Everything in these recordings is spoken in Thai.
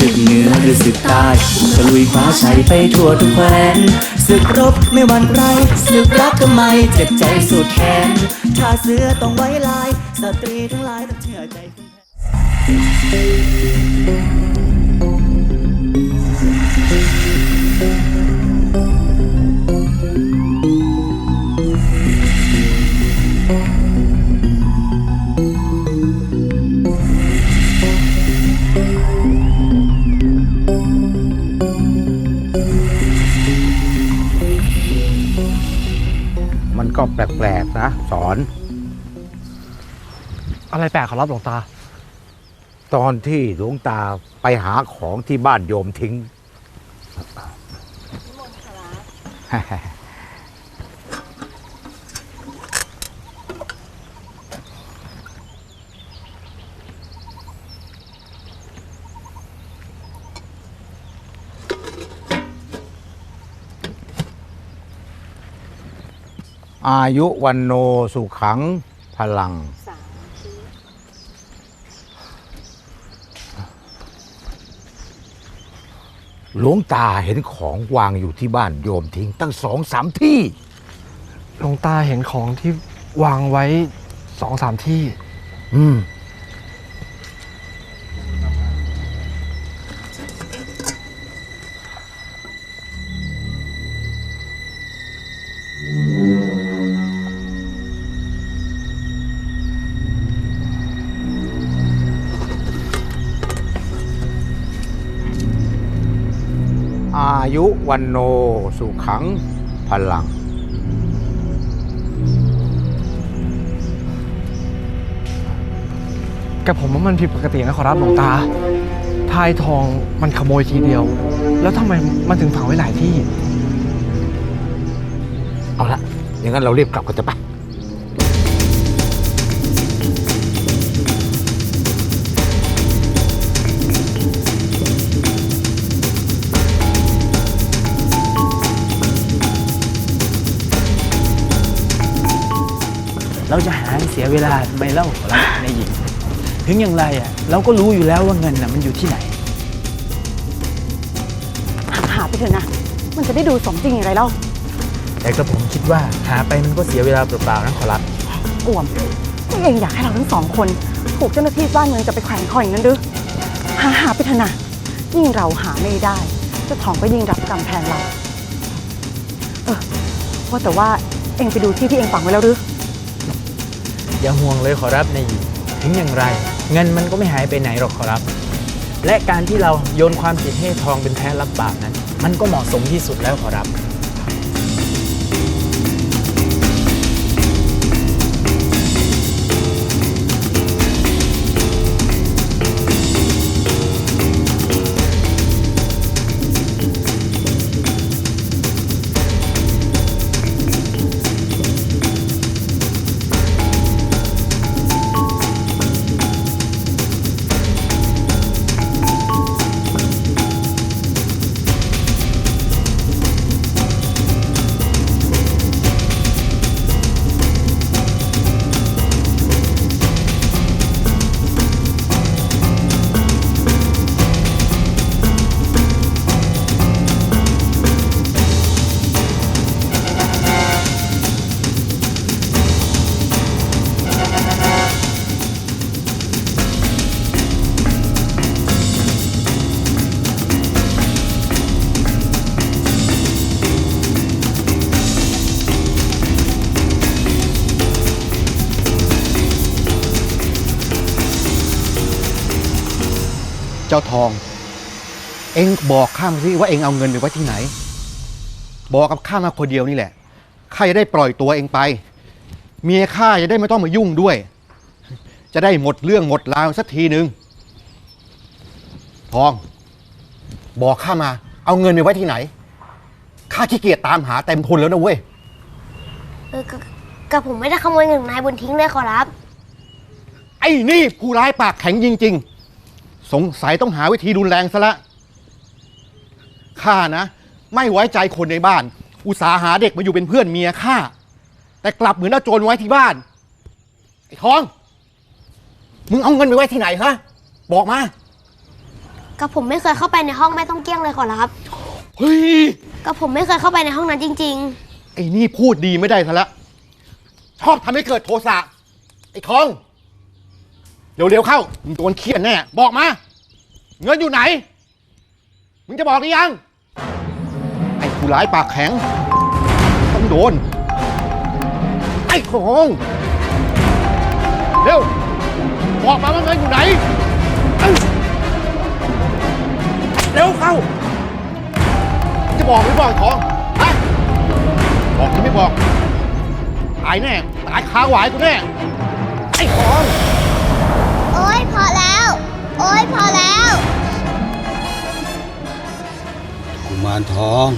ศึกเหนือหรือศึกใต้ตะลุยคว้าชัยไปทั่วทุกแคว้นศึกรบไม่หวั่นไรศึกรักทำไมเจ็บใจสุดแขนถ้าเสือต้องไว้ลายสตรีทั้งหลายต้องเชื่อใจคุณแพ้ สอน อะไรแปลกขอรับหลวงตา ตอนที่หลวงตาไปหาของที่บ้านโยมทิ้ง อายุวันโนสุขังพลัง หลวงตาเห็นของวางอยู่ที่บ้านโยมทิ้งตั้งสองสามที่ หลวงตาเห็นของที่วางไว้สองสามที่ อืม ยุวันโนสุขังพลัง กับผมว่ามันผิดปกตินะขอรับหลวงตาทายทองมันขโมยทีเดียว แล้วทำไมมันถึงฝังไว้หลายที่ เอาละอย่างนั้นเราเรียบกลับกันจะป เราจะหาให้เสียเวลาทำไมเล่าขอรับนายหญิง ถึงอย่างไรอะเราก็รู้อยู่แล้วว่าเงินน่ะมันอยู่ที่ไหน หาไปเถอะนะ มันจะได้ดูสมจริงอย่างไรเล่าแต่กระผมคิดว่าหาไปมันก็เสียเวลาเปล่าๆนะขอรับอ่วมนี่เองอยากให้เราทั้งสองคน ถูกเจ้าหน้าที่บ้านเมืองจะไปแขวนคออย่างนั้นหรือหาหาไปเถอะนะยิ่งเราหาไม่ได้เจ้าทองก็ยิ่งรับกรรมแทนเรา เออว่าแต่ว่าเองไปดูที่ที่เองฝังไว้แล้วหรือ อย่าห่วงเลยขอรับนายหญิงถึงอย่างไร เงินมันก็ไม่หายไปไหนหรอกขอรับ และการที่เราโยนความผิดให้ทองเป็นแพ้รับบาปนั้น มันก็เหมาะสมที่สุดแล้วขอรับ เจ้าทอง เอ็งบอกข้ามาสิว่าเอ็งเอาเงินไปไว้ที่ไหน บอกกับข้ามาคนเดียวนี่แหละข้าจะได้ปล่อยตัวเอ็งไป เมียข้าจะได้ไม่ต้องมายุ่งด้วย จะได้หมดเรื่องหมดราวสักทีหนึ่งทอง บอกข้ามา เอาเงินไปไว้ที่ไหนข้าขี้เกียจตามหาเต็มทนแล้วนะเว้ยเออก็ก็ผมไม่ได้ขโมยเงินของนายบนทิ้งเลยขอรับ ไอ้นี่ผู้ร้ายปากแข็งจริง ๆ สงสัยต้องหาวิธีรุนแรงซะละ ข้านะ ไม่ไว้ใจคนในบ้าน อุตสาห์หาเด็กมาอยู่เป็นเพื่อนเมียข้า แต่กลับเหมือนเอาโจรไว้ที่บ้าน ไอ้ทอง มึงเอาเงินไปไว้ที่ไหนฮะ บอกมากับผมไม่เคยเข้าไปในห้องแม่ต้องเกี้ยงเลยขอรับ เฮ้ยกับผมไม่เคยเข้าไปในห้องนั้นจริง ไอ้นี่พูดดีไม่ได้ซะแล้วชอบทำให้เกิดโทสะ ไอ้ทอง เร็วๆเข้า มึงโดนเครียดแน่ บอกมา เงินอยู่ไหน มึงจะบอกหรือยัง ไอ้ผู้ร้ายปากแข็ง ต้องโดน ไอ้ทองเร็ว บอกมาว่าเงินอยู่ไหน เร็วเข้า จะบอกหรือบอกไอ้ทองฮะบอกหรือไม่บอก ตายแน่ ตายคาหวายกูแน่ ไอ้ทอง อ๊ยพอแล้ว โอ๊ยพอแล้ว กุมารทอง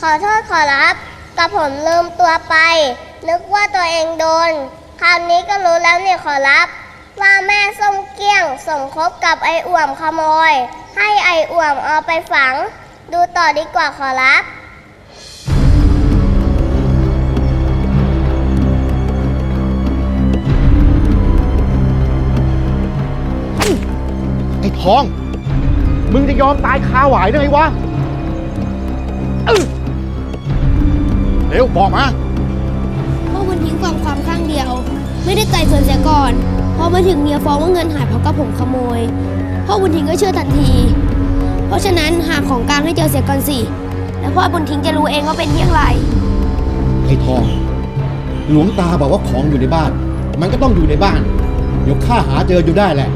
ขอโทษขอรับกับผมลืมตัวไป นึกว่าตัวเองโดน คราวนี้ก็รู้แล้วเนี่ยขอรับ ว่าแม่ส้มเกี้ยงสมคบกับไอ้อ่วมขโมย ให้ไอ้อ่วมเอาไปฝัง ดูต่อดีกว่าขอรับ ทอง มึงจะยอมตายคาหวายได้ไงวะอื้อเร็วบอกมาเพราะมันทิ้งความความข้างเดียว ไม่ได้ไต่สวนเสียก่อน พอมาถึงเมียฟ้องว่าเงินหายเพราะกระผมขโมยพ่อบุญทิ้งก็เชื่อทันที เพราะฉะนั้นหาของกลางให้เจอเสียก่อนสิ แล้วพ่อบุญทิ้งจะรู้เองว่าเป็นเยี่ยงไรไอ้ทอง หลวงตาบอกว่าของอยู่ในบ้าน มันก็ต้องอยู่ในบ้าน เดี๋ยวข้าหาเจออยู่ได้แหละ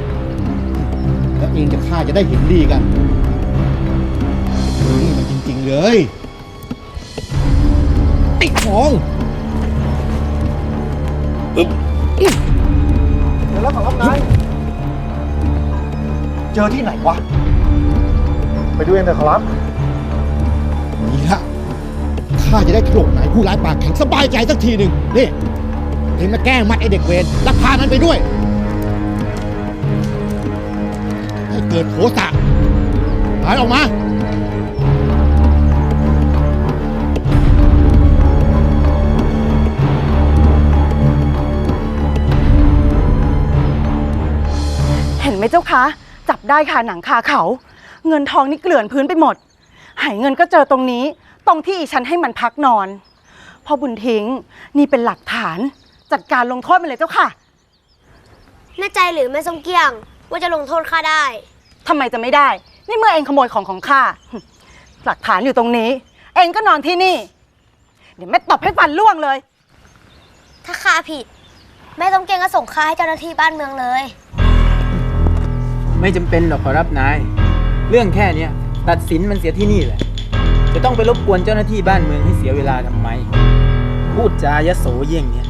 แล้วเองกับข้าจะได้เห็นดีกันนี่มันจริงๆเลยไอ้ทองเดี๋ยวแล้วขอรับนายเจอที่ไหนวะ ไปดูเองเถอะขอรับนี่ละข้าจะได้ถลกไหนายผู้ร้ายปากแข็งสบายใจสักทีหนึ่งนี่เองมาแกล้งมัดไอเด็กเวรแล้วพามันไปด้วย เกิดโทสะหายออกมาเห็นไหมเจ้าคะ จับได้ค่ะหนังคาเขา เงินทองนี่เกลื่อนพื้นไปหมด หายเงินก็เจอตรงนี้ ตรงที่อีฉันให้มันพักนอนพ่อบุญทิ้งนี่เป็นหลักฐานจัดการลงโทษมันเลยเจ้าค่ะ แน่ใจหรือแม่ส้มเกี้ยงว่าจะลงโทษข้าได้ ทำไมจะไม่ได้ นี่เมื่อเองขโมยของของข้า หลักฐานอยู่ตรงนี้ เองก็นอนที่นี่ เดี๋ยวแม่ตบให้ฟันล่วงเลย ถ้าข้าผิด แม่ส้มเกี้ยงก็ส่งข้าให้เจ้าหน้าที่บ้านเมืองเลย ไม่จำเป็นหรอกขอรับนาย เรื่องแค่เนี้ยตัดสินมันเสียที่นี่แหละ จะต้องไปรบกวนเจ้าหน้าที่บ้านเมืองให้เสียเวลาทำไม พูดจายโสเยี่ยงเนี้ย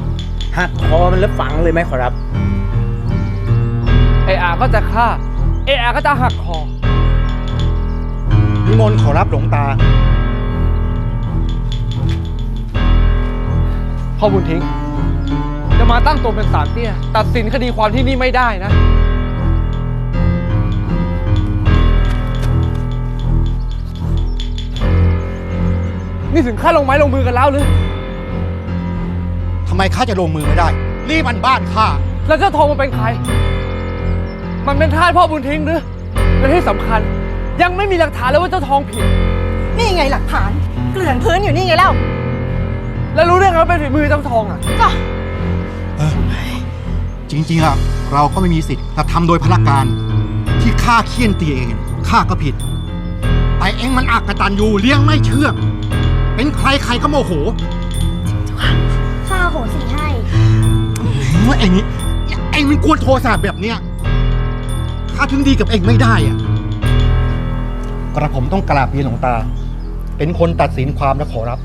หักคอมันแล้วฝังเลยไหมขอรับเออาก็จะฆ่า เออาก็จะหักคอ นิมนต์ขอรับหลวงตา พ่อบุญทิ้ง จะมาตั้งตัวเป็นสารเตี้ย ตัดสินคดีความที่นี่ไม่ได้นะ นี่ถึงขั้นลงไม้ลงมือกันแล้วหรือ ทำไมข้าจะลงมือไม่ได้นี่มันบ้านข้าแล้วเจ้าทองมันเป็นใคร มันเป็นทาสพ่อบุญทิ้งหรือและที่สำคัญยังไม่มีหลักฐานเลยว่าเจ้าทองผิด นี่ไงหลักฐาน เกลื่อนพื้นอยู่นี่ไงเล่าแล้วรู้ได้ไงว่าเป็นฝีมือเจ้าทองอะ ก็จริงๆอะเราก็ไม่มีสิทธิ์แต่ทำโดยพละการ ที่ข้าเคี่ยนตีเองข้าก็ผิด แต่เองมันอักกตันอยู่เลี้ยงไม่เชื่องเป็นใครใครก็โมโหข้าโหสิให้เมื่อเองนี่เองมันกวนโทสะแบบเนี้ยข้า ถึงดีกับเองไม่ได้อะกระผมต้องกราบเรียนหลวงตา เป็นคนตัดสินความและขอรับ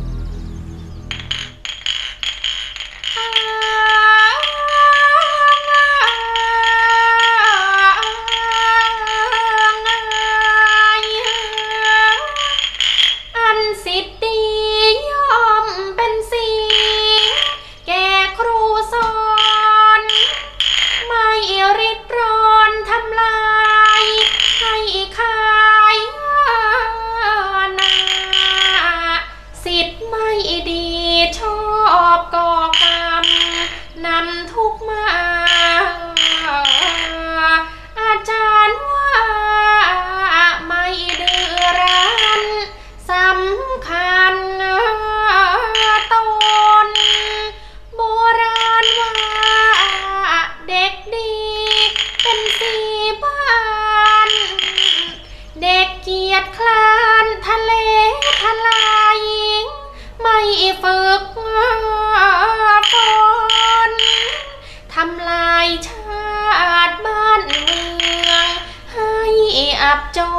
อับ